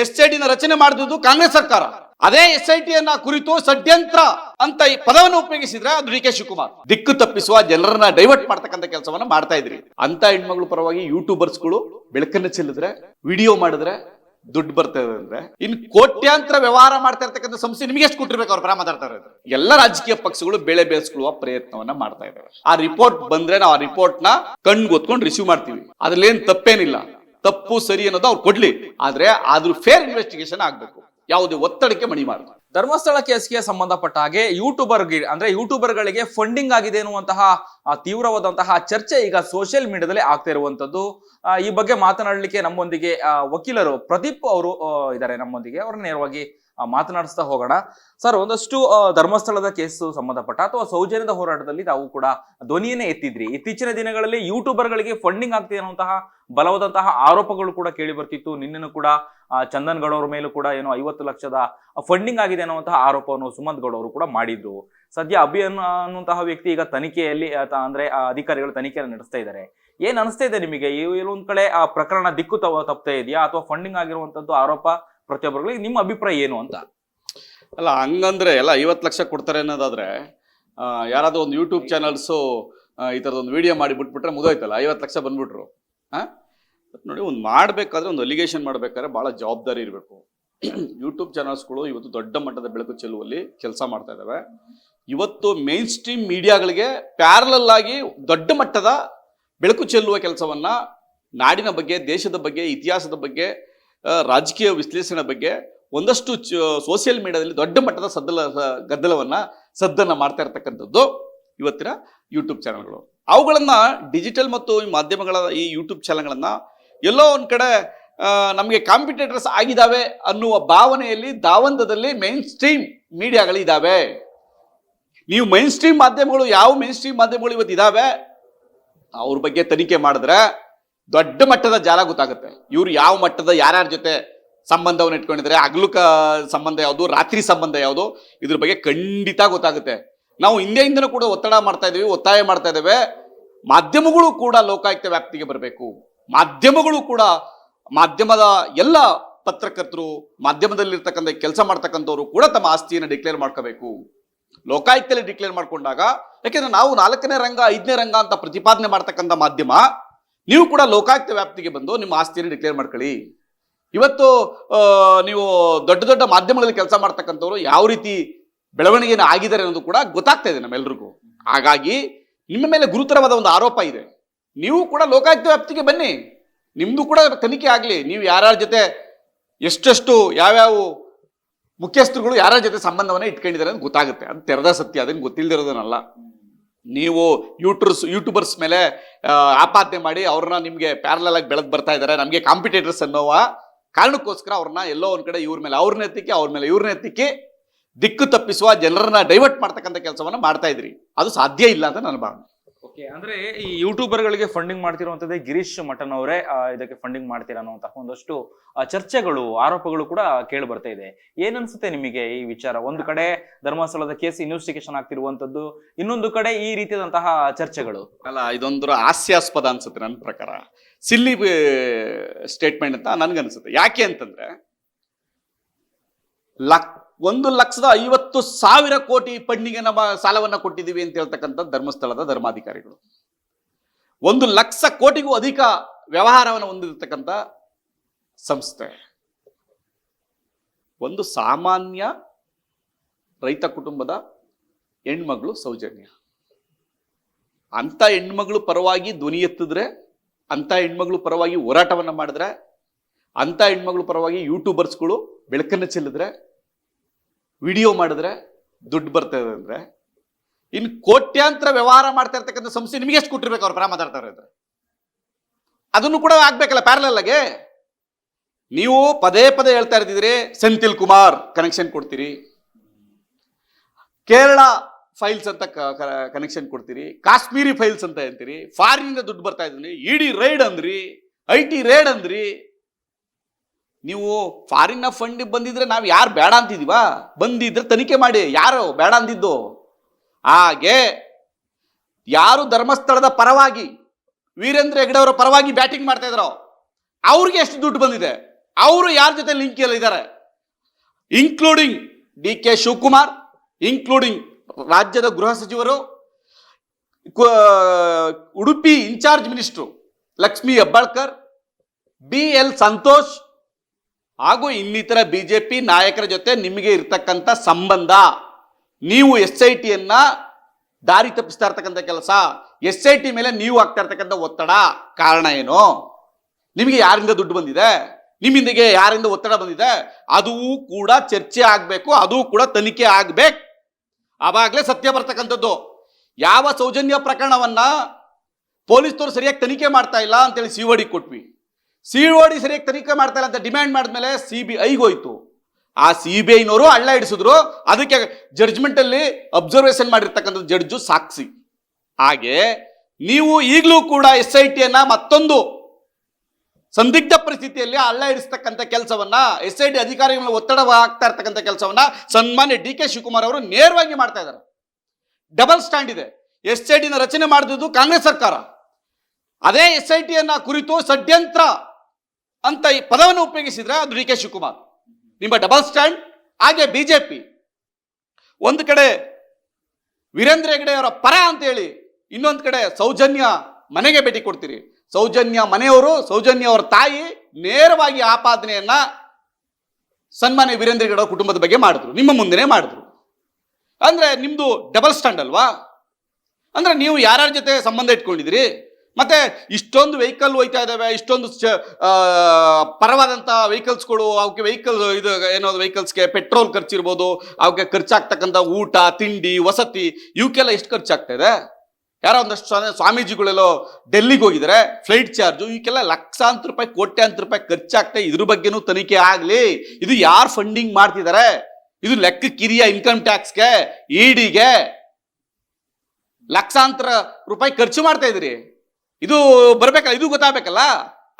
S I ರಚನೆ ಮಾಡಿದ್ದು ಕಾಂಗ್ರೆಸ್ ಸರ್ಕಾರ. ಅದೇ ಎಸ್ ಐ ಟಿಯನ್ನ ಕುರಿತು ಷಡ್ಯಂತ್ರ ಅಂತ ಈ ಪದವನ್ನು ಉಪಯೋಗಿಸಿದ್ರೆ ಅದು ಡಿ ಕೆ ಶಿವಕುಮಾರ್. ದಿಕ್ಕು ತಪ್ಪಿಸುವ ಜನರನ್ನ ಡೈವರ್ಟ್ ಮಾಡ್ತಕ್ಕಂಥ ಕೆಲಸವನ್ನ ಮಾಡ್ತಾ ಇದ್ರಿ. ಅಂತ ಹೆಣ್ಮಗಳ ಪರವಾಗಿ ಯೂಟ್ಯೂಬರ್ಸ್ಗಳು ಬೆಳಕನ್ನ ಚೆಲ್ಲಿದ್ರೆ ವಿಡಿಯೋ ಮಾಡಿದ್ರೆ ದುಡ್ಡು ಬರ್ತದೆ ಅಂದ್ರೆ, ಇನ್ ಕೋಟ್ಯಾಂತರ ವ್ಯವಹಾರ ಮಾಡ್ತಾ ಇರ್ತಕ್ಕಂಥ ಸಂಸ್ಥೆ ನಿಮಗೆ ಎಷ್ಟು ಕೊಟ್ಟಿರ್ಬೇಕು ಅವ್ರ ಮಾತಾಡ್ತಾ ಇರೋದು ಎಲ್ಲ ರಾಜಕೀಯ ಪಕ್ಷಗಳು ಬೆಳೆ ಬೆಳೆಸ್ಕೊಳ್ಳುವ ಪ್ರಯತ್ನವನ್ನ ಮಾಡ್ತಾ ಇದ್ದಾರೆ ಆ ರಿಪೋರ್ಟ್ ಬಂದ್ರೆ ನಾವು ಆ ರಿಪೋರ್ಟ್ನ ಕಣ್ಣು ಗೊತ್ಕೊಂಡು ರಿಸೀವ್ ಮಾಡ್ತೀವಿ. ಅದ್ರಲ್ಲಿ ಏನ್ ತಪ್ಪೇನಿಲ್ಲ. ತಪ್ಪು ಸರಿ ಅನ್ನೋದು ಅವ್ರು ಕೊಡ್ಲಿ. ಆದ್ರೆ ಆದ್ರೂ ಫೇರ್ ಇನ್ವೆಸ್ಟಿಗೇಷನ್ ಆಗ್ಬೇಕು. ಯಾವುದೇ ಒತ್ತಡಕ್ಕೆ ಮಣಿ ಮಾರು ಧರ್ಮಸ್ಥಳ ಕೇಸ್ಗೆ ಸಂಬಂಧಪಟ್ಟ ಹಾಗೆ ಯೂಟ್ಯೂಬರ್ಗೆ ಅಂದ್ರೆ ಯೂಟ್ಯೂಬರ್ಗಳಿಗೆ ಫಂಡಿಂಗ್ ಆಗಿದೆ ಎನ್ನುವಂತಹ ತೀವ್ರವಾದಂತಹ ಚರ್ಚೆ ಈಗ ಸೋಷಿಯಲ್ ಮೀಡಿಯಾದಲ್ಲಿ ಆಗ್ತಾ ಇರುವಂತದ್ದು ಈ ಬಗ್ಗೆ ಮಾತನಾಡಲಿಕ್ಕೆ ನಮ್ಮೊಂದಿಗೆ ವಕೀಲರು ಪ್ರದೀಪ್ ಅವರು ಇದ್ದಾರೆ ನಮ್ಮೊಂದಿಗೆ. ಅವರು ನೇರವಾಗಿ ಮಾತನಾಡಿಸ್ತಾ ಹೋಗೋಣ. ಸರ್ ಒಂದಷ್ಟು ಧರ್ಮಸ್ಥಳದ ಕೇಸು ಸಂಬಂಧಪಟ್ಟ ಅಥವಾ ಸೌಜನ್ಯದ ಹೋರಾಟದಲ್ಲಿ ತಾವು ಕೂಡ ಧ್ವನಿಯನ್ನೇ ಎತ್ತಿದ್ರಿ. ಇತ್ತೀಚಿನ ದಿನಗಳಲ್ಲಿ ಯೂಟ್ಯೂಬರ್ಗಳಿಗೆ ಫಂಡಿಂಗ್ ಆಗ್ತಿದೆ ಅನ್ನುವಂತಹ ಬಲವಾದಂತಹ ಆರೋಪಗಳು ಕೂಡ ಕೇಳಿ ಬರ್ತಿತ್ತು. ನಿನ್ನೆನೂ ಕೂಡ ಚಂದನ್ ಗೌಡ ಮೇಲೂ ಕೂಡ ಏನೋ ಐವತ್ತು ಲಕ್ಷದ ಫಂಡಿಂಗ್ ಆಗಿದೆ ಅನ್ನುವಂತಹ ಆರೋಪವನ್ನು ಸುಮಂತ್ ಗೌಡ ಅವರು ಕೂಡ ಮಾಡಿದ್ರು. ಸದ್ಯ ಅಭಿ ಅನ್ನುವಂತಹ ವ್ಯಕ್ತಿ ಈಗ ತನಿಖೆಯಲ್ಲಿ ಅಂದ್ರೆ ಅಧಿಕಾರಿಗಳು ತನಿಖೆಯನ್ನು ನಡೆಸ್ತಾ ಇದ್ದಾರೆ. ಏನ್ ಅನಿಸ್ತಾ ಇದೆ ನಿಮಗೆ? ಈ ಎಲ್ಲೊಂದ್ ಕಡೆ, ಆ, ಪ್ರಕರಣ ದಿಕ್ಕು ತಪ್ತಾ ಇದೆಯಾ? ಅಥವಾ ಫಂಡಿಂಗ್ ಆಗಿರುವಂತದ್ದು ಆರೋಪ ಪ್ರತಿಯೊಬ್ಬರಿಗೆ ನಿಮ್ಮ ಅಭಿಪ್ರಾಯ ಏನು ಅಂತ? ಅಲ್ಲ, ಹಂಗಂದ್ರೆ ಎಲ್ಲ ಐವತ್ತು ಲಕ್ಷ ಕೊಡ್ತಾರೆ ಅನ್ನೋದಾದ್ರೆ ಯಾರಾದ್ರೂ ಒಂದು ಯೂಟ್ಯೂಬ್ ಚಾನಲ್ಸು ಈ ಥರದೊಂದು ವಿಡಿಯೋ ಮಾಡಿ ಬಿಟ್ಬಿಟ್ರೆ ಮುಗೋಯ್ತಲ್ಲ ಐವತ್ತು ಲಕ್ಷ ಬಂದ್ಬಿಟ್ರು. ಹಾಂ ನೋಡಿ, ಒಂದು ಮಾಡಬೇಕಾದ್ರೆ, ಒಂದು ಅಲಿಗೇಷನ್ ಮಾಡಬೇಕಾದ್ರೆ ಭಾಳ ಜವಾಬ್ದಾರಿ ಇರಬೇಕು. ಯೂಟ್ಯೂಬ್ ಚಾನಲ್ಸ್ಗಳು ಇವತ್ತು ದೊಡ್ಡ ಮಟ್ಟದ ಬೆಳಕು ಚೆಲ್ಲುವಲ್ಲಿ ಕೆಲಸ ಮಾಡ್ತಾ ಇದ್ದಾವೆ ಇವತ್ತು ಮೇನ್ ಸ್ಟ್ರೀಮ್ ಮೀಡಿಯಾಗಳಿಗೆ ಪ್ಯಾರಲಲ್ ಆಗಿ ದೊಡ್ಡ ಮಟ್ಟದ ಬೆಳಕು ಚೆಲ್ಲುವ ಕೆಲಸವನ್ನ ನಾಡಿನ ಬಗ್ಗೆ, ದೇಶದ ಬಗ್ಗೆ, ಇತಿಹಾಸದ ಬಗ್ಗೆ ರಾಜಕೀಯ ವಿಶ್ಲೇಷಣೆ ಬಗ್ಗೆ ಒಂದಷ್ಟು ಸೋಷಿಯಲ್ ಮೀಡಿಯಾದಲ್ಲಿ ದೊಡ್ಡ ಮಟ್ಟದ ಸದ್ದಲ ಗದ್ದಲವನ್ನ ಸದ್ದನ್ನ ಮಾಡ್ತಾ ಇರ್ತಕ್ಕಂಥದ್ದು ಇವತ್ತಿನ ಯೂಟ್ಯೂಬ್ ಚಾನಲ್ಗಳು ಅವುಗಳನ್ನ ಡಿಜಿಟಲ್ ಮತ್ತು ಈ ಮಾಧ್ಯಮಗಳ ಈ ಯೂಟ್ಯೂಬ್ ಚಾನಲ್ಗಳನ್ನ ಎಲ್ಲೋ ಒಂದ್ ಕಡೆ ನಮಗೆ ಕಾಂಪಿಟೇಟರ್ಸ್ ಆಗಿದ್ದಾವೆ ಅನ್ನುವ ಭಾವನೆಯಲ್ಲಿ ದಾವಂದದಲ್ಲಿ ಮೈನ್ ಸ್ಟ್ರೀಮ್ ಮೀಡಿಯಾಗಳು ಇದ್ದಾವೆ ನೀವು ಮೈನ್ ಸ್ಟ್ರೀಮ್ ಮಾಧ್ಯಮಗಳು, ಯಾವ ಮೈನ್ ಸ್ಟ್ರೀಮ್ ಮಾಧ್ಯಮಗಳು ಇವತ್ತು ಇದಾವೆ ಅವ್ರ ಬಗ್ಗೆ ತನಿಖೆ ಮಾಡಿದ್ರೆ ದೊಡ್ಡ ಮಟ್ಟದ ಜಾಲ ಗೊತ್ತಾಗುತ್ತೆ. ಇವ್ರು ಯಾವ ಮಟ್ಟದ ಯಾರ್ಯಾರ ಜೊತೆ ಸಂಬಂಧವನ್ನು ಇಟ್ಕೊಂಡಿದ್ದಾರೆ, ಅಗ್ಲುಕ ಸಂಬಂಧ ಯಾವುದು, ರಾತ್ರಿ ಸಂಬಂಧ ಯಾವುದು, ಇದ್ರ ಬಗ್ಗೆ ಖಂಡಿತ ಗೊತ್ತಾಗುತ್ತೆ. ನಾವು ಹಿಂದೆಯಿಂದನೂ ಕೂಡ ಒತ್ತಡ ಮಾಡ್ತಾ ಇದೀವಿ ಒತ್ತಾಯ ಮಾಡ್ತಾ ಇದ್ದೇವೆ. ಮಾಧ್ಯಮಗಳು ಕೂಡ ಲೋಕಾಯುಕ್ತ ವ್ಯಾಪ್ತಿಗೆ ಬರಬೇಕು. ಮಾಧ್ಯಮಗಳು ಕೂಡ ಮಾಧ್ಯಮದ ಎಲ್ಲ ಪತ್ರಕರ್ತರು, ಮಾಧ್ಯಮದಲ್ಲಿರ್ತಕ್ಕಂಥ ಕೆಲಸ ಮಾಡ್ತಕ್ಕಂಥವ್ರು ಕೂಡ ತಮ್ಮ ಆಸ್ತಿಯನ್ನು ಡಿಕ್ಲೇರ್ ಮಾಡ್ಕೋಬೇಕು. ಲೋಕಾಯುಕ್ತಲ್ಲಿ ಡಿಕ್ಲೇರ್ ಮಾಡ್ಕೊಂಡಾಗ, ಯಾಕೆಂದ್ರೆ ನಾವು ನಾಲ್ಕನೇ ರಂಗ, ಐದನೇ ರಂಗ ಅಂತ ಪ್ರತಿಪಾದನೆ ಮಾಡ್ತಕ್ಕಂಥ ಮಾಧ್ಯಮ ನೀವು ಕೂಡ ಲೋಕಾಯುಕ್ತ ವ್ಯಾಪ್ತಿಗೆ ಬಂದು ನಿಮ್ಮ ಆಸ್ತಿಯನ್ನು ಡಿಕ್ಲೇರ್ ಮಾಡ್ಕೊಳ್ಳಿ. ಇವತ್ತು ನೀವು ದೊಡ್ಡ ದೊಡ್ಡ ಮಾಧ್ಯಮಗಳಲ್ಲಿ ಕೆಲಸ ಮಾಡ್ತಕ್ಕಂಥವ್ರು ಯಾವ ರೀತಿ ಬೆಳವಣಿಗೆನ ಆಗಿದ್ದಾರೆ ಅನ್ನೋದು ಕೂಡ ಗೊತ್ತಾಗ್ತಾ ಇದೆ ನಮ್ಮೆಲ್ರಿಗೂ. ಹಾಗಾಗಿ ನಿಮ್ಮ ಮೇಲೆ ಗುರುತರವಾದ ಒಂದು ಆರೋಪ ಇದೆ. ನೀವು ಕೂಡ ಲೋಕಾಯುಕ್ತ ವ್ಯಾಪ್ತಿಗೆ ಬನ್ನಿ. ನಿಮ್ಮದು ಕೂಡ ತನಿಖೆ ಆಗಲಿ. ನೀವು ಯಾರ್ಯಾರ ಜೊತೆ ಎಷ್ಟೆಷ್ಟು ಯಾವ್ಯಾವ ಮುಖ್ಯಸ್ಥರುಗಳು ಯಾರ್ಯಾರ ಜೊತೆ ಸಂಬಂಧವನ್ನ ಇಟ್ಕೊಂಡಿದ್ದಾರೆ ಅಂತ ಗೊತ್ತಾಗುತ್ತೆ. ಅದು ತೆರೆದ ಸತ್ಯ, ಅದನ್ನು ಗೊತ್ತಿಲ್ದಿರೋದನ್ನಲ್ಲ. ನೀವು ಯೂಟ್ಯೂರ್ಸ್ ಯೂಟ್ಯೂಬರ್ಸ್ ಮೇಲೆ ಆಪಾದನೆ ಮಾಡಿ ಅವ್ರನ್ನ ನಿಮಗೆ ಪ್ಯಾರಲಲ್ ಆಗಿ ಬೆಳೆದು ಬರ್ತಾ ಇದ್ದಾರೆ. ನಮಗೆ ಕಾಂಪಿಟೇಟರ್ಸ್ ಅನ್ನೋವ ಕಾರಣಕ್ಕೋಸ್ಕರ ಅವ್ರನ್ನ ಎಲ್ಲೋ ಒಂದು ಕಡೆ ಇವ್ರ ಮೇಲೆ ಅವ್ರನ್ನ ಎತ್ತಿಕ್ಕಿ, ಅವ್ರ ಮೇಲೆ ಇವ್ರನ್ನ ಎತ್ತಿಕ್ಕಿ ದಿಕ್ಕು ತಪ್ಪಿಸುವ ಜನರನ್ನ ಡೈವರ್ಟ್ ಮಾಡ್ತಕ್ಕಂಥ ಕೆಲಸವನ್ನ ಮಾಡ್ತಾ ಇದ್ರಿ. ಅದು ಸಾಧ್ಯ ಇಲ್ಲ ಅಂತ ನನ್ನ ಭಾವನೆ. ಅಂದ್ರೆ ಈ ಯೂಟ್ಯೂಬರ್ಗಳಿಗೆ ಫಂಡಿಂಗ್ ಮಾಡ್ತಿರುವಂತದ್ದೇ ಗಿರೀಶ್ ಮಠನ್ ಅವರೇ ಇದಕ್ಕೆ ಫಂಡಿಂಗ್ ಮಾಡ್ತೀರಾ ಅನ್ನುವಂತಹ ಒಂದಷ್ಟು ಚರ್ಚೆಗಳು, ಆರೋಪಗಳು ಕೂಡ ಕೇಳಿ ಬರ್ತಾ ಇದೆ. ಏನನ್ಸುತ್ತೆ ನಿಮಗೆ ಈ ವಿಚಾರ? ಒಂದು ಕಡೆ ಧರ್ಮಸ್ಥಳದ ಕೇಸ್ ಇನ್ವೆಸ್ಟಿಗೇಷನ್ ಆಗ್ತಿರುವಂತದ್ದು ಇನ್ನೊಂದು ಕಡೆ ಈ ರೀತಿಯಾದಂತಹ ಚರ್ಚೆಗಳು. ಅಲ್ಲ ಇದೊಂದು ಹಾಸ್ಯಾಸ್ಪದ ಅನ್ಸುತ್ತೆ ನನ್ನ ಪ್ರಕಾರ. ಸಿಲ್ಲಿ ಸ್ಟೇಟ್ಮೆಂಟ್ ಅಂತ ನನ್ಗನ್ಸುತ್ತೆ. ಯಾಕೆ ಅಂತಂದ್ರೆ, ಲಕ್ ಒಂದು ಲಕ್ಷದ ಐವತ್ತು ಸಾವಿರ ಕೋಟಿ ಪಣ್ಣಿಗೆ ನಮ್ಮ ಸಾಲವನ್ನ ಕೊಟ್ಟಿದ್ದೀವಿ ಅಂತ ಹೇಳ್ತಕ್ಕಂಥ ಧರ್ಮಸ್ಥಳದ ಧರ್ಮಾಧಿಕಾರಿಗಳು. ಒಂದು ಲಕ್ಷ ಕೋಟಿಗೂ ಅಧಿಕ ವ್ಯವಹಾರವನ್ನು ಹೊಂದಿರತಕ್ಕಂಥ ಸಂಸ್ಥೆ. ಒಂದು ಸಾಮಾನ್ಯ ರೈತ ಕುಟುಂಬದ ಹೆಣ್ಮಗಳು ಸೌಜನ್ಯ. ಅಂತ ಹೆಣ್ಮಗಳು ಪರವಾಗಿ ಧ್ವನಿ ಎತ್ತಿದ್ರೆ ಅಂತ ಹೆಣ್ಮಗಳು ಪರವಾಗಿ ಹೋರಾಟವನ್ನು ಮಾಡಿದ್ರೆ ಅಂತ ಹೆಣ್ಮಗಳು ಪರವಾಗಿ ಯೂಟ್ಯೂಬರ್ಸ್ಗಳು ಬೆಳಕನ್ನು ಚೆಲ್ಲಿದ್ರೆ ವಿಡಿಯೋ ಮಾಡಿದ್ರೆ ದುಡ್ಡು ಬರ್ತದೆ ಅಂದ್ರೆ ಇನ್ನು ಕೋಟ್ಯಾಂತರ ವ್ಯವಹಾರ ಮಾಡ್ತಾ ಇರ್ತಕ್ಕಂಥ ಸಂಸ್ಥೆ ನಿಮಗೆ ಎಷ್ಟು ಕೊಟ್ಟಿರ್ಬೇಕು ಅವ್ರ ಪರ ಮಾತಾಡ್ತಾರೆ ಅದನ್ನು ಕೂಡ ಆಗ್ಬೇಕಲ್ಲ ಪ್ಯಾರಲಲ್ ಆಗಿ. ನೀವು ಪದೇ ಪದೇ ಹೇಳ್ತಾ ಇರ್ತಿದ್ರಿ ಸೆಂಥಿಲ್ ಕುಮಾರ್ ಕನೆಕ್ಷನ್ ಕೊಡ್ತೀರಿ. ಕೇರಳ ಫೈಲ್ಸ್ ಅಂತ ಕನೆಕ್ಷನ್ ಕೊಡ್ತೀರಿ. ಕಾಶ್ಮೀರಿ ಫೈಲ್ಸ್ ಅಂತ ಹೇಳ್ತೀರಿ ಫಾರಿನಿಂದ ದುಡ್ಡು ಬರ್ತಾ ಇದ್ದೀನಿ ಇಡಿ ರೈಡ್ ಅಂದ್ರಿ. ಐ ಟಿ ರೈಡ್ ಅಂದ್ರಿ. ನೀವು ಫಾರಿನ್ ಫಂಡ್ ಬಂದಿದ್ರೆ ನಾವು ಯಾರು ಬೇಡ ಅಂತಿದೀವಾ? ಬಂದಿದ್ರೆ ತನಿಖೆ ಮಾಡಿ. ಯಾರು ಬೇಡ ಅಂದಿದ್ದು? ಹಾಗೆ ಯಾರು ಧರ್ಮಸ್ಥಳದ ಪರವಾಗಿ, ವೀರೇಂದ್ರ ಹೆಗಡೆ ಅವರ ಪರವಾಗಿ ಬ್ಯಾಟಿಂಗ್ ಮಾಡ್ತಾ ಇದ್ರು. ಅವ್ರಿಗೆ ಎಷ್ಟು ದುಡ್ಡು ಬಂದಿದೆ? ಅವರು ಯಾರ ಜೊತೆ ಲಿಂಕ್ ಇದ್ದಾರೆ including D K Shivakumar including ರಾಜ್ಯದ ಗೃಹ ಸಚಿವರು Udupi incharge minister Lakshmi Hebbalkar B L Santosh ಹಾಗೂ ಇನ್ನಿತರ ಬಿ ಜೆ ಪಿ ನಾಯಕರ ಜೊತೆ ನಿಮಗೆ ಇರ್ತಕ್ಕಂಥ ಸಂಬಂಧ. ನೀವು ಎಸ್ ಐ ಟಿಯನ್ನ ದಾರಿ ತಪ್ಪಿಸ್ತಾ ಇರ್ತಕ್ಕಂಥ ಕೆಲಸ, ಎಸ್ ಐ ಟಿ ಮೇಲೆ ನೀವು ಆಗ್ತಾ ಇರ್ತಕ್ಕಂಥ ಒತ್ತಡ ಕಾರಣ ಏನು? ನಿಮಗೆ ಯಾರಿಂದ ದುಡ್ಡು ಬಂದಿದೆ? ನಿಮ್ಮಿಂದಿಗೆ ಯಾರಿಂದ ಒತ್ತಡ ಬಂದಿದೆ? ಅದು ಕೂಡ ಚರ್ಚೆ ಆಗಬೇಕು, ಅದು ಕೂಡ ತನಿಖೆ ಆಗ್ಬೇಕು. ಆವಾಗಲೇ ಸತ್ಯ ಬರ್ತಕ್ಕಂಥದ್ದು. ಯಾವ ಸೌಜನ್ಯ ಪ್ರಕರಣವನ್ನ ಪೊಲೀಸ್ನವರು ಸರಿಯಾಗಿ ತನಿಖೆ ಮಾಡ್ತಾ ಇಲ್ಲ ಅಂತೇಳಿ ಸಿ ಡಿ ಕೊಟ್ವಿ. ಸಿ ಡಿ ಸರಿಯಾಗಿ ತನಿಖೆ ಮಾಡ್ತಾ ಅಂತ ಡಿಮ್ಯಾಂಡ್ ಮಾಡಿದ್ಮೇಲೆ ಸಿ ಬಿ ಹೋಯ್ತು. ಆ ಸಿ ಬಿ ಐನವರು ಅಳ್ಳ ಹಿಡಿಸಿದ್ರು. ಅದಕ್ಕೆ ಜಡ್ಜ್ಮೆಂಟ್ ಅಲ್ಲಿ ಅಬ್ಸರ್ವೇಷನ್ ಮಾಡಿರ್ತಕ್ಕಂಥ ಜಡ್ಜು ಸಾಕ್ಷಿ. ಹಾಗೆ ನೀವು ಈಗಲೂ ಕೂಡ ಎಸ್ ಐ ಟಿಯನ್ನ ಮತ್ತೊಂದು ಸಂದಿಗ್ಧ ಪರಿಸ್ಥಿತಿಯಲ್ಲಿ ಅಳ್ಳ ಹಿಡಿಸ್ತಕ್ಕಂಥ ಕೆಲಸವನ್ನ ಎಸ್ ಐ ಟಿ ಅಧಿಕಾರಿಗಳ ಒತ್ತಡ ಆಗ್ತಾ ಇರ್ತಕ್ಕಂಥ ಕೆಲಸವನ್ನ ಸನ್ಮಾನ್ಯ ಡಿ ಕೆ ಶಿವಕುಮಾರ್ ಅವರು ನೇರವಾಗಿ ಮಾಡ್ತಾ ಇದ್ದಾರೆ. ಡಬಲ್ ಸ್ಟ್ಯಾಂಡ್ ಇದೆ. ಎಸ್ ಐ ಟಿನ ರಚನೆ ಮಾಡಿದ್ದು ಕಾಂಗ್ರೆಸ್ ಸರ್ಕಾರ. ಅದೇ ಎಸ್ ಐ ಟಿಯನ್ನ ಕುರಿತು ಷಡ್ಯಂತ್ರ ಅಂತ ಈ ಪದವನ್ನು ಉಪಯೋಗಿಸಿದ್ರೆ ಅದು ಡಿ ಕೆ ಶಿವಕುಮಾರ್. ನಿಮ್ಮ ಡಬಲ್ ಸ್ಟ್ಯಾಂಡ್, ಹಾಗೆ ಬಿಜೆಪಿ. ಒಂದು ಕಡೆ ವೀರೇಂದ್ರ ಹೆಗಡೆ ಅವರ ಪರ ಅಂತ ಹೇಳಿ ಇನ್ನೊಂದು ಕಡೆ ಸೌಜನ್ಯ ಮನೆಗೆ ಭೇಟಿ ಕೊಡ್ತೀರಿ. ಸೌಜನ್ಯ ಮನೆಯವರು, ಸೌಜನ್ಯ ಅವರ ತಾಯಿ ನೇರವಾಗಿ ಆಪಾದನೆಯನ್ನ ಸನ್ಮಾನ್ಯ ವೀರೇಂದ್ರ ಹೆಗಡೆ ಕುಟುಂಬದ ಬಗ್ಗೆ ಮಾಡಿದ್ರು, ನಿಮ್ಮ ಮುಂದೆನೇ ಮಾಡಿದ್ರು. ಅಂದ್ರೆ ನಿಮ್ದು ಡಬಲ್ ಸ್ಟ್ಯಾಂಡ್ ಅಲ್ವಾ? ಅಂದ್ರೆ ನೀವು ಯಾರ್ಯಾರ ಜೊತೆ ಸಂಬಂಧ ಇಟ್ಕೊಂಡಿದ್ದೀರಿ? ಮತ್ತೆ ಇಷ್ಟೊಂದು ವೆಹಿಕಲ್ ಹೋಯ್ತಾ ಇದ್ದಾವೆ ಇಷ್ಟೊಂದು ಪರವಾದಂಥ ವೆಹಿಕಲ್ಸ್ಗಳು ಅವಕ್ಕೆ ವೆಹಿಕಲ್ ಇದು ಏನೋ ವೆಹಿಕಲ್ಸ್ಗೆ ಪೆಟ್ರೋಲ್ ಖರ್ಚಿರ್ಬೋದು ಅವಕ್ಕೆ ಖರ್ಚಾಗ್ತಕ್ಕಂಥ ಊಟ, ತಿಂಡಿ, ವಸತಿ ಇವಕ್ಕೆಲ್ಲ ಎಷ್ಟು ಖರ್ಚಾಗ್ತಾ ಇದೆ? ಯಾರೋ ಒಂದಷ್ಟು ಸ್ವಾಮಿ- ಸ್ವಾಮೀಜಿಗಳೆಲ್ಲೋ ಡೆಲ್ಲಿಗೆ ಹೋಗಿದ್ದಾರೆ ಫ್ಲೈಟ್ ಚಾರ್ಜು ಇವಕ್ಕೆಲ್ಲ ಲಕ್ಷಾಂತರ ರೂಪಾಯಿ ಕೋಟ್ಯಾಂತರ ರೂಪಾಯಿ ಖರ್ಚಾಗ್ತಾ ಇದ್ರ ಬಗ್ಗೆನೂ ತನಿಖೆ ಆಗಲಿ. ಇದು ಯಾರು ಫಂಡಿಂಗ್ ಮಾಡ್ತಿದ್ದಾರೆ ಇದು ಲೆಕ್ಕ ಕಿರಿಯ ಇನ್ಕಮ್ ಟ್ಯಾಕ್ಸ್ಗೆ ಇಡಿಗೆ ಲಕ್ಷಾಂತರ ರೂಪಾಯಿ ಖರ್ಚು ಮಾಡ್ತಾ ಇದ್ರಿ. ಇದು ಬರ್ಬೇಕಲ್ಲ, ಇದು ಗೊತ್ತಾಗಬೇಕಲ್ಲ?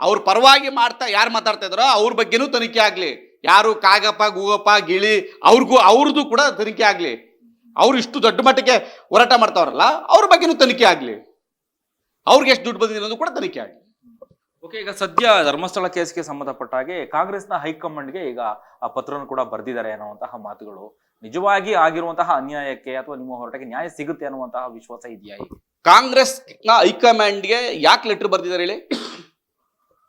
ಅವ್ರ ಪರವಾಗಿ ಮಾಡ್ತಾ ಯಾರು ಮಾತಾಡ್ತಾ ಇದಾರೋ ಅವ್ರ ಬಗ್ಗೆನೂ ತನಿಖೆ ಆಗ್ಲಿ. ಯಾರು ಕಾಗಪ್ಪ, ಗೂಗಪ್ಪ, ಗಿಳಿ, ಅವ್ರಿಗೂ ಅವ್ರದ್ದು ಕೂಡ ತನಿಖೆ ಆಗ್ಲಿ. ಅವ್ರು ಇಷ್ಟು ದೊಡ್ಡ ಮಟ್ಟಕ್ಕೆ ಹೋರಾಟ ಮಾಡ್ತಾವ್ರಲ್ಲ, ಅವ್ರ ಬಗ್ಗೆನೂ ತನಿಖೆ ಆಗ್ಲಿ. ಅವ್ರಿಗೆ ಎಷ್ಟು ದುಡ್ಡು ಬಂದಿದೆ ಅನ್ನೋದು ಕೂಡ ತನಿಖೆ ಆಗ್ಲಿ. ಓಕೆ, ಈಗ ಸದ್ಯ ಧರ್ಮಸ್ಥಳ ಕೇಸ್ಗೆ ಸಂಬಂಧಪಟ್ಟ ಹಾಗೆ ಕಾಂಗ್ರೆಸ್ನ ಹೈಕಮಾಂಡ್ಗೆ ಈಗ ಆ ಪತ್ರವನ್ನು ಕೂಡ ಬರೆದಿದ್ದಾರೆ ಅನ್ನುವಂತಹ ಮಾತುಗಳು. ನಿಜವಾಗಿ ಆಗಿರುವಂತಹ ಅನ್ಯಾಯಕ್ಕೆ ಅಥವಾ ನಿಮ್ಮ ಹೋರಾಟಕ್ಕೆ ನ್ಯಾಯ ಸಿಗುತ್ತೆ ಅನ್ನುವಂತಹ ವಿಶ್ವಾಸ ಇದೆಯಾ ಈಗ? ಕಾಂಗ್ರೆಸ್ನ ಹೈಕಮಾಂಡ್ಗೆ ಯಾಕೆ ಲೆಟರ್ ಬರೆದಿದ್ದಾರೆ ಹೇಳಿ?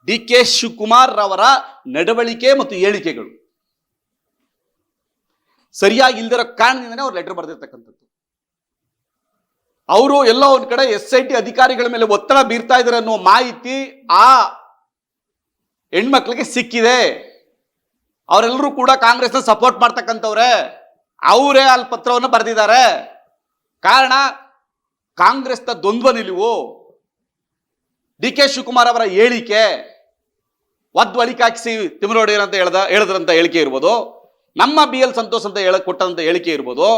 ಡಿ ಕೆ ಶಿವಕುಮಾರ್ ರವರ ನಡವಳಿಕೆ ಮತ್ತು ಹೇಳಿಕೆಗಳು. ಸರಿಯಾಗಿ ಇಲ್ದಿರೋ ಕಾರಣದಿಂದನೇ ಅವ್ರು ಲೆಟರ್ ಬರೆದಿರ್ತಕ್ಕಂಥದ್ದು. ಅವರು ಎಲ್ಲ ಒಂದ್ ಕಡೆ ಎಸ್ ಐ ಟಿ ಅಧಿಕಾರಿಗಳ ಮೇಲೆ ಒತ್ತಡ ಬೀರ್ತಾ ಇದ್ದಾರೆ ಅನ್ನೋ ಮಾಹಿತಿ ಆ ಹೆಣ್ಮಕ್ಳಿಗೆ ಸಿಕ್ಕಿದೆ. ಅವರೆಲ್ಲರೂ ಕೂಡ ಕಾಂಗ್ರೆಸ್ನ ಸಪೋರ್ಟ್ ಮಾಡ್ತಕ್ಕಂಥವ್ರೆ. ಅವರೇ ಅಲ್ಲಿ ಪತ್ರವನ್ನು ಬರೆದಿದ್ದಾರೆ. ಕಾರಣ ಕಾಂಗ್ರೆಸ್ನ ದ್ವಂದ್ವ ನಿಲುವು. ಡಿ ಕೆ ಶಿವಕುಮಾರ್ ಅವರ ಹೇಳಿಕೆ, ಒದ್ದು ಅಳಿಕೆ ಹಾಕಿಸಿ ಅಂತ ಹೇಳ್ದ, ಹೇಳಿದ್ರಂತ ಹೇಳಿಕೆ ಇರ್ಬೋದು. ನಮ್ಮ ಬಿ ಎಲ್ ಸಂತೋಷ್ ಅಂತ ಹೇಳ, ಕೊಟ್ಟಂತ ಹೇಳಿಕೆ ಇರ್ಬೋದು.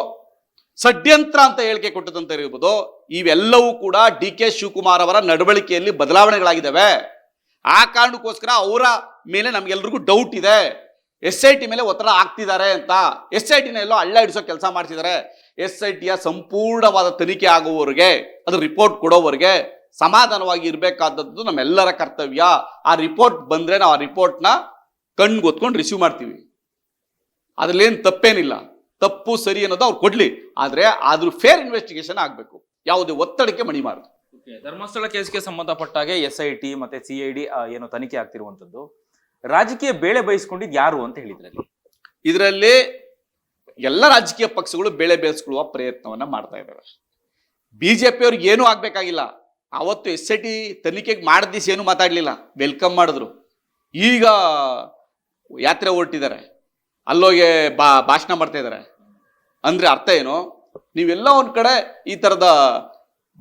ಷಡ್ಯಂತ್ರ ಅಂತ ಹೇಳಿಕೆ ಕೊಟ್ಟದಂತ ಇರ್ಬೋದು. ಇವೆಲ್ಲವೂ ಕೂಡ ಡಿ ಕೆ ಶಿವಕುಮಾರ್ ಅವರ ನಡವಳಿಕೆಯಲ್ಲಿ ಬದಲಾವಣೆಗಳಾಗಿದ್ದಾವೆ. ಆ ಕಾರಣಕ್ಕೋಸ್ಕರ ಅವರ ಮೇಲೆ ನಮ್ಗೆಲ್ರಿಗೂ ಡೌಟ್ ಇದೆ. ಎಸ್ ಐ ಟಿ ಮೇಲೆ ಒತ್ತಡ ಹಾಕ್ತಿದ್ದಾರೆ ಅಂತ. ಎಸ್ ಐ ಟಿನ ಎಲ್ಲೋ ಹಳ್ಳ ಹಿಡಿಸೋ ಕೆಲಸ ಮಾಡ್ತಿದ್ದಾರೆ. ಎಸ್ ಐ ಟಿಯ ಸಂಪೂರ್ಣವಾದ ತನಿಖೆ ಆಗುವವರಿಗೆ ಅದು ರಿಪೋರ್ಟ್ ಕೊಡೋವರೆಗೆ ಸಮಾಧಾನವಾಗಿ ಇರಬೇಕಾದದ್ದು ನಮ್ಮೆಲ್ಲರ ಕರ್ತವ್ಯ. ಆ ರಿಪೋರ್ಟ್ ಬಂದ್ರೆ ನಾವು ಆ ರಿಪೋರ್ಟ್ನ ಕಣ್ಣು ಗೊತ್ಕೊಂಡು ರಿಸೀವ್ ಮಾಡ್ತೀವಿ. ಅದರಲ್ಲೇನು ತಪ್ಪೇನಿಲ್ಲ. ತಪ್ಪು ಸರಿ ಅನ್ನೋದು ಅವ್ರು ಕೊಡ್ಲಿ. ಆದರೆ ಆದರೂ ಫೇರ್ ಇನ್ವೆಸ್ಟಿಗೇಷನ್ ಆಗಬೇಕು. ಯಾವುದೇ ಒತ್ತಡಕ್ಕೆ ಮಣಿಮಾರದು ಧರ್ಮಸ್ಥಳ ಕೇಸ್ಗೆ ಸಂಬಂಧಪಟ್ಟ ಹಾಗೆ ಎಸ್ ಐ ಟಿ ಮತ್ತೆ ಸಿ ಐ ಡಿ ಏನು ತನಿಖೆ ಆಗ್ತಿರುವಂಥದ್ದು ರಾಜಕೀಯ ಬೇಳೆ ಬಯಸ್ಕೊಂಡಿದ್ ಯಾರು ಅಂತ ಹೇಳಿದ್ರಲ್ಲಿ? ಇದರಲ್ಲಿ ಎಲ್ಲ ರಾಜಕೀಯ ಪಕ್ಷಗಳು ಬೆಳೆ ಬೆಳೆಸ್ಕೊಳ್ಳುವ ಪ್ರಯತ್ನವನ್ನ ಮಾಡ್ತಾ ಇದ್ದಾವೆ ಬಿಜೆಪಿ ಅವ್ರಿಗೆ ಏನೂ ಆಗ್ಬೇಕಾಗಿಲ್ಲ. ಅವತ್ತು ಎಸ್ ಐ ಟಿ ತನಿಖೆಗೆ ಮಾಡಿದ ಏನು ಮಾತಾಡ್ಲಿಲ್ಲ. ವೆಲ್ಕಮ್ ಮಾಡಿದ್ರು. ಈಗ ಯಾತ್ರೆ ಹೊರಟಿದ್ದಾರೆ. ಅಲ್ಲೋಗೆ ಬಾ, ಭಾಷಣ ಮಾಡ್ತಾ ಇದ್ದಾರೆ ಅಂದ್ರೆ ಅರ್ಥ ಏನು? ನೀವೆಲ್ಲ ಒಂದ್ ಕಡೆ ಈ ತರದ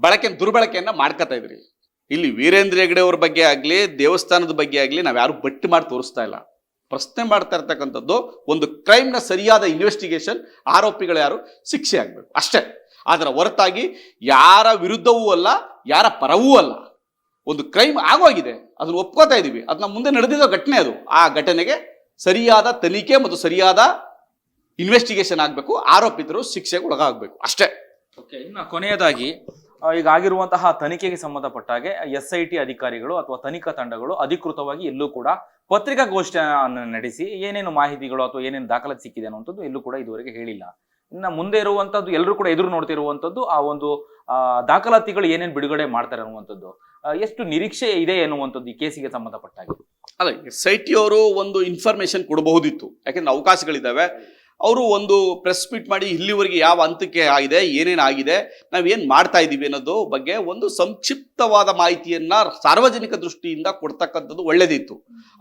ಬಳಕೆ ದುರ್ಬಳಕೆಯನ್ನ ಮಾಡ್ಕೋತಾ ಇದ್ರಿ. ಇಲ್ಲಿ ವೀರೇಂದ್ರ ಹೆಗಡೆ ಅವ್ರ ಬಗ್ಗೆ ಆಗ್ಲಿ, ದೇವಸ್ಥಾನದ ಬಗ್ಗೆ ಆಗ್ಲಿ ನಾವ್ಯಾರು ಬಟ್ಟಿ ಮಾಡಿ ತೋರಿಸ್ತಾ ಇಲ್ಲ. ಪ್ರಶ್ನೆ ಮಾಡ್ತಾ ಇರ್ತಕ್ಕಂಥದ್ದು ಒಂದು ಕ್ರೈಮ್ನ ಸರಿಯಾದ ಇನ್ವೆಸ್ಟಿಗೇಷನ್ ಆರೋಪಿಗಳು ಯಾರು? ಶಿಕ್ಷೆ ಆಗಬೇಕು. ಅಷ್ಟೇ. ಅದರ ಹೊರತಾಗಿ ಯಾರ ವಿರುದ್ಧವೂ ಅಲ್ಲ, ಯಾರ ಪರವೂ ಅಲ್ಲ. ಒಂದು ಕ್ರೈಮ್ ಆಗೋಗಿದೆ. ಅದನ್ನ ಒಪ್ಕೋತಾ ಇದೀವಿ. ಅದನ್ನ ಮುಂದೆ ನಡೆದಿರೋ ಘಟನೆ ಅದು. ಆ ಘಟನೆಗೆ ಸರಿಯಾದ ತನಿಖೆ ಮತ್ತು ಸರಿಯಾದ ಇನ್ವೆಸ್ಟಿಗೇಷನ್ ಆಗಬೇಕು. ಆರೋಪಿತರು ಶಿಕ್ಷೆಗೆ ಒಳಗಾಗಬೇಕು. ಅಷ್ಟೇ. ಓಕೆ, ಇನ್ನು ಕೊನೆಯದಾಗಿ ಈಗ ಆಗಿರುವಂತಹ ತನಿಖೆಗೆ ಸಂಬಂಧಪಟ್ಟ ಹಾಗೆ ಎಸ್ ಐ ಟಿ ಅಧಿಕಾರಿಗಳು ಅಥವಾ ತನಿಖಾ ತಂಡಗಳು ಅಧಿಕೃತವಾಗಿ ಎಲ್ಲೂ ಕೂಡ ಪತ್ರಿಕಾಗೋಷ್ಠಿಯನ್ನು ನಡೆಸಿ ಏನೇನು ಮಾಹಿತಿಗಳು ಅಥವಾ ಏನೇನು ದಾಖಲಾತಿ ಸಿಕ್ಕಿದೆ ಅನ್ನುವಂಥದ್ದು ಎಲ್ಲೂ ಕೂಡ ಇದುವರೆಗೆ ಹೇಳಿಲ್ಲ. ಇನ್ನ ಮುಂದೆ ಇರುವಂತದ್ದು ಎಲ್ಲರೂ ಕೂಡ ಎದುರು ನೋಡ್ತಿರುವಂತದ್ದು ಆ ಒಂದು ದಾಖಲಾತಿಗಳು ಏನೇನು ಬಿಡುಗಡೆ ಮಾಡ್ತಾರೆ ಅನ್ನುವಂಥದ್ದು. ಎಷ್ಟು ನಿರೀಕ್ಷೆ ಇದೆ ಎನ್ನುವಂಥದ್ದು ಈ ಕೇಸಿಗೆ ಸಂಬಂಧಪಟ್ಟಾಗಿ? ಅಲ್ಲ ಸೈಟಿಯವರು ಒಂದು ಇನ್ಫಾರ್ಮೇಶನ್ ಕೊಡಬಹುದಿತ್ತು. ಯಾಕೆಂದ್ರೆ ಅವಕಾಶಗಳಿದ್ದಾವೆ. ಅವರು ಒಂದು ಪ್ರೆಸ್ ಮೀಟ್ ಮಾಡಿ ಇಲ್ಲಿವರೆಗೆ ಯಾವ ಹಂತಕ್ಕೆ ಆಗಿದೆ, ಏನೇನು ಆಗಿದೆ ನಾವೇನು ಮಾಡ್ತಾ ಇದ್ದೀವಿ ಅನ್ನೋದು ಬಗ್ಗೆ ಒಂದು ಸಂಕ್ಷಿಪ್ತವಾದ ಮಾಹಿತಿಯನ್ನ ಸಾರ್ವಜನಿಕ ದೃಷ್ಟಿಯಿಂದ ಕೊಡ್ತಕ್ಕಂಥದ್ದು ಒಳ್ಳೇದಿತ್ತು.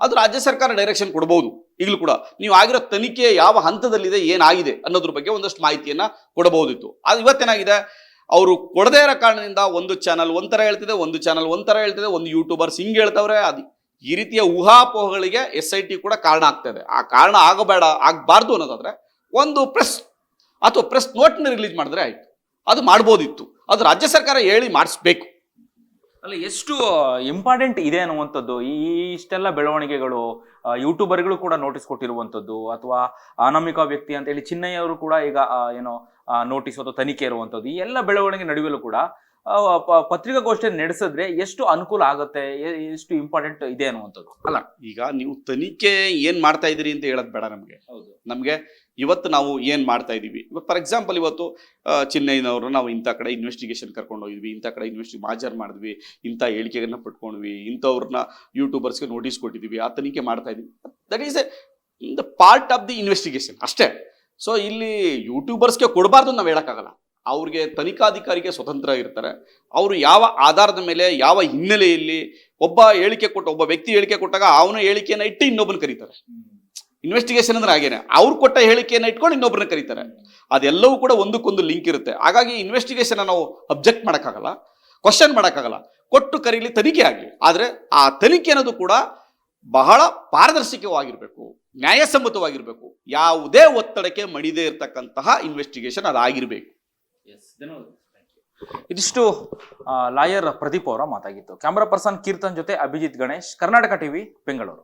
ಅದು ರಾಜ್ಯ ಸರ್ಕಾರ ಡೈರೆಕ್ಷನ್ ಕೊಡ್ಬೋದು. ಈಗಲೂ ಕೂಡ ನೀವು ಆಗಿರೋ ತನಿಖೆ ಯಾವ ಹಂತದಲ್ಲಿದೆ ಏನಾಗಿದೆ ಅನ್ನೋದ್ರ ಬಗ್ಗೆ ಒಂದಷ್ಟು ಮಾಹಿತಿಯನ್ನ ಕೊಡಬಹುದಿತ್ತು. ಅದು ಇವತ್ತೇನಾಗಿದೆ? ಅವರು ಕೊಡದೇ ಇರೋ ಕಾರಣದಿಂದ ಒಂದು ಚಾನಲ್ ಒಂಥರ ಹೇಳ್ತಿದೆ, ಒಂದು ಚಾನಲ್ ಒಂಥರ ಹೇಳ್ತಿದೆ, ಒಂದು ಯೂಟ್ಯೂಬರ್ಸ್ ಹಿಂಗೆ ಹೇಳ್ತವ್ರೆ, ಅದು ಈ ರೀತಿಯ ಊಹಾಪೋಹಗಳಿಗೆ ಎಸ್ ಐ ಟಿ ಕೂಡ ಕಾರಣ ಆಗ್ತದೆ ಆ ಕಾರಣ ಆಗಬೇಡ, ಆಗಬಾರ್ದು ಅನ್ನೋದಾದ್ರೆ ಒಂದು ಪ್ರೆಸ್ ಅಥವಾ ಪ್ರೆಸ್ ನೋಟ್ನ ರಿಲೀಸ್ ಮಾಡಿದ್ರೆ ಆಯ್ತು. ಅದು ಮಾಡ್ಬೋದಿತ್ತು. ಅದು ರಾಜ್ಯ ಸರ್ಕಾರ ಹೇಳಿ ಮಾಡಿಸ್ಬೇಕು. ಅಲ್ಲ ಎಷ್ಟು ಇಂಪಾರ್ಟೆಂಟ್ ಇದೆ ಅನ್ನುವಂಥದ್ದು ಈ ಇಷ್ಟೆಲ್ಲ ಬೆಳವಣಿಗೆಗಳು ಯೂಟ್ಯೂಬರ್ಗಳು ಕೂಡ ನೋಟಿಸ್ ಕೊಟ್ಟಿರುವಂಥದ್ದು ಅಥವಾ ಅನಾಮಿಕ ವ್ಯಕ್ತಿ ಅಂತ ಹೇಳಿ ಚಿನ್ನಯ್ಯ ಅವರು ಕೂಡ ಈಗ ಏನೋ ನೋಟಿಸ್ ಅಥವಾ ತನಿಖೆ ಇರುವಂಥದ್ದು ಈ ಎಲ್ಲ ಬೆಳವಣಿಗೆ ನಡುವೆಲ್ಲೂ ಕೂಡ ಪತ್ರಿಕಾಗೋಷ್ಠಿ ನಡೆಸಿದ್ರೆ ಎಷ್ಟು ಅನುಕೂಲ ಆಗುತ್ತೆ ಎಷ್ಟು ಇಂಪಾರ್ಟೆಂಟ್ ಇದೆ ಅನ್ನುವಂಥದ್ದು? ಅಲ್ಲ ಈಗ ನೀವು ತನಿಖೆ ಏನು ಮಾಡ್ತಾ ಇದ್ದೀರಿ ಅಂತ ಹೇಳೋದು ಬೇಡ ನಮಗೆ. ಹೌದು. ನಮಗೆ ಇವತ್ತು ನಾವು ಏನು ಮಾಡ್ತಾ ಇದ್ದೀವಿ ಫಾರ್ ಎಕ್ಸಾಂಪಲ್ ಇವತ್ತು ಚಿನ್ನಯ್ಯನವರು ನಾವು ಇಂಥ ಕಡೆ ಇನ್ವೆಸ್ಟಿಗೇಷನ್ ಕರ್ಕೊಂಡು ಹೋಗಿದ್ವಿ, ಇಂಥ ಕಡೆ ಇನ್ವೆಸ್ಟಿ ಮಾಜರ್ ಮಾಡಿದ್ವಿ, ಇಂಥ ಹೇಳಿಕೆಗಳನ್ನ ಪಟ್ಕೊಂಡ್ವಿ, ಇಂಥವ್ರನ್ನ ಯೂಟ್ಯೂಬರ್ಸ್ಗೆ ನೋಟಿಸ್ ಕೊಟ್ಟಿದ್ದೀವಿ ಆ ತನಿಖೆ ಮಾಡ್ತಾ ಇದ್ದೀವಿ that is a the part of the investigation ಅಷ್ಟೇ. ಸೊ ಇಲ್ಲಿ ಯೂಟ್ಯೂಬರ್ಸ್ಗೆ ಕೊಡಬಾರ್ದು ನಾವು ಹೇಳೋಕ್ಕಾಗಲ್ಲ. ಅವ್ರಿಗೆ ತನಿಖಾಧಿಕಾರಿಗೆ ಸ್ವತಂತ್ರ ಇರ್ತಾರೆ. ಅವರು ಯಾವ ಆಧಾರದ ಮೇಲೆ, ಯಾವ ಹಿನ್ನೆಲೆಯಲ್ಲಿ ಒಬ್ಬ ಹೇಳಿಕೆ ಕೊಟ್ಟ, ಒಬ್ಬ ವ್ಯಕ್ತಿ ಹೇಳಿಕೆ ಕೊಟ್ಟಾಗ ಅವನ ಹೇಳಿಕೆಯನ್ನು ಇಟ್ಟು ಇನ್ನೊಬ್ಬನ ಕರೀತಾರೆ. ಇನ್ವೆಸ್ಟಿಗೇಷನ್ ಅಂದ್ರೆ ಹಾಗೇನೆ. ಅವ್ರು ಕೊಟ್ಟ ಹೇಳಿಕೆಯನ್ನು ಇಟ್ಕೊಂಡು ಇನ್ನೊಬ್ಬರನ್ನ ಕರೀತಾರೆ. ಅದೆಲ್ಲವೂ ಕೂಡ ಒಂದಕ್ಕೊಂದು ಲಿಂಕ್ ಇರುತ್ತೆ. ಹಾಗಾಗಿ ಇನ್ವೆಸ್ಟಿಗೇಷನ್ ನಾವು ಅಬ್ಜೆಕ್ಟ್ ಮಾಡೋಕ್ಕಾಗಲ್ಲ ಕ್ವಶನ್ ಮಾಡೋಕ್ಕಾಗಲ್ಲ. ಕೊಟ್ಟು ಕರೀಲಿ ತನಿಖೆ ಆಗಲಿ. ಆದರೆ ಆ ತನಿಖೆ ಅನ್ನೋದು ಕೂಡ ಬಹಳ ಪಾರದರ್ಶಕವಾಗಿರಬೇಕು ನ್ಯಾಯಸಮ್ಮತವಾಗಿರಬೇಕು. ಯಾವುದೇ ಒತ್ತಡಕ್ಕೆ ಮಣಿದೇ ಇರತಕ್ಕಂತಹ ಇನ್ವೆಸ್ಟಿಗೇಷನ್ ಅದಾಗಿರಬೇಕು. ಇದಿಷ್ಟು ಲಾಯರ್ ಪ್ರದೀಪ್ ಅವರ ಮಾತಾಗಿತ್ತು. ಕ್ಯಾಮರಾ ಪರ್ಸನ್ ಕೀರ್ತನ್ ಜೊತೆ ಅಭಿಜಿತ್ ಗಣೇಶ್ ಕರ್ನಾಟಕ ಟಿವಿ ಬೆಂಗಳೂರು.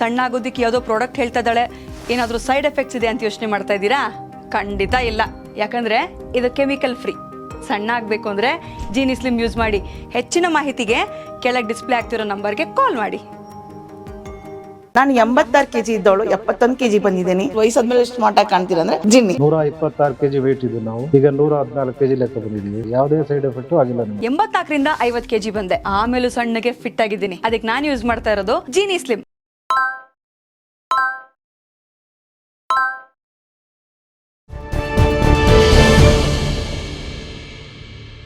ಸಣ್ಣ ಆಗೋದಕ್ಕೆ ಯಾವುದೋ ಪ್ರಾಡಕ್ಟ್ ಹೇಳ್ತಾ ಇದ್ದಾಳೆ ಏನಾದರೂ ಸೈಡ್ ಎಫೆಕ್ಟ್ಸ್ ಇದೆ ಅಂತ ಯೋಚನೆ ಮಾಡ್ತಾ ಇದ್ದೀರಾ? ಖಂಡಿತ ಇಲ್ಲ. ಯಾಕಂದ್ರೆ ಇದು ಕೆಮಿಕಲ್ ಫ್ರೀ ಸಣ್ಣ ಆಗಬೇಕು ಅಂದರೆ ಜೀನಿ ಸ್ಲಿಮ್ ಯೂಸ್ ಮಾಡಿ. ಹೆಚ್ಚಿನ ಮಾಹಿತಿಗೆ ಕೆಳಗೆ ಡಿಸ್ಪ್ಲೇ ಆಗ್ತಿರೋ ನಂಬರ್ಗೆ ಕಾಲ್ ಮಾಡಿ. ನಾನು ಎಂಬತ್ತಾರು ಕೆಜಿ ಇದ್ದವಳು ಎಪ್ಪತ್ತೊಂದು ಕೆಜಿ ಬಂದಿದ್ದೀನಿ. ವಯಸ್ಸಾದ್ಮೇಲೆ ಸ್ಮಾರ್ಟ್ ಆಗಿ ಕಾಣ್ತೀರ ಅಂದ್ರೆ ಜಿನ್ನಿ. ನೂರ ಇಪ್ಪತ್ತಾರು ಕೆಜಿ ವೇಟ್ ಇದೆ ನಾವು. ಈಗ ನೂರ ಹದಿನಾಲ್ಕು ಕೆಜಿ ಲೆಕ್ಕ ಬಂದಿದ್ದೀವಿ ಯಾವುದೇ ಸೈಡ್ ಎಫೆಕ್ಟ್ ಆಗಿಲ್ಲ ನಮಗೆ. ಎಂಬತ್ನಾಲ್ಕರಿಂದ ಐವತ್ ಕೆಜಿ ಬಂದೆ. ಆಮೇಲೆ ಸಣ್ಣಗೆ ಫಿಟ್ ಆಗಿದ್ದೀನಿ. ಅದಕ್ಕೆ ನಾನು ಯೂಸ್ ಮಾಡ್ತಾ ಇರೋದು ಜೀನಿ ಸ್ಲಿಮ್